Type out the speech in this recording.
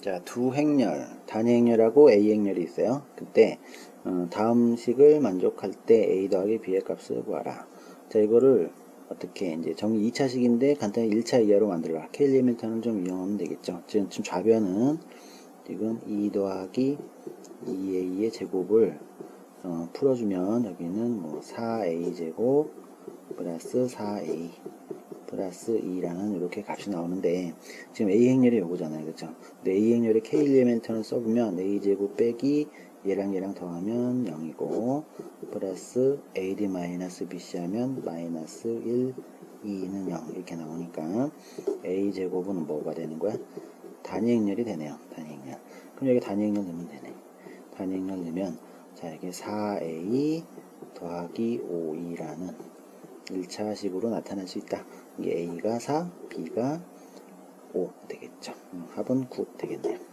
자, 두 행렬, 단위 행렬하고 A 행렬이 있어요. 그때 어, 다음 식을 만족할 때 A 더하기 B의 값을 구하라. 자, 이거를 어떻게 이제 정리 2차식인데 간단히 1차 이하로 만들어라. K 엘리멘트는 좀 이용하면 되겠죠. 지금, 지금 좌변은 지금 2 더하기 2A의 제곱을 어, 풀어주면 여기는 뭐 4A 제곱 플러스 4A 플러스 2라는 이렇게 값이 나오는데 지금 A 행렬이 요거잖아요. 그쵸 근데 A 행렬에 K 엘리멘트를 써보면 A 제곱 빼기 얘랑 얘랑 더하면 0이고 플러스 AD 마이너스 BC 하면 마이너스 1 2는 0 이렇게 나오니까 A 제곱은 뭐가 되는 거야? 단위 행렬이 되네요. 단위 행렬. 그럼 여기 단위 행렬 넣으면 되네. 단위 행렬 넣으면 자 이게 4A 더하기 5E라는 1차식으로 나타낼 수 있다. 이게 A가 4, B가 5 되겠죠. 음, 합은 9 되겠네요.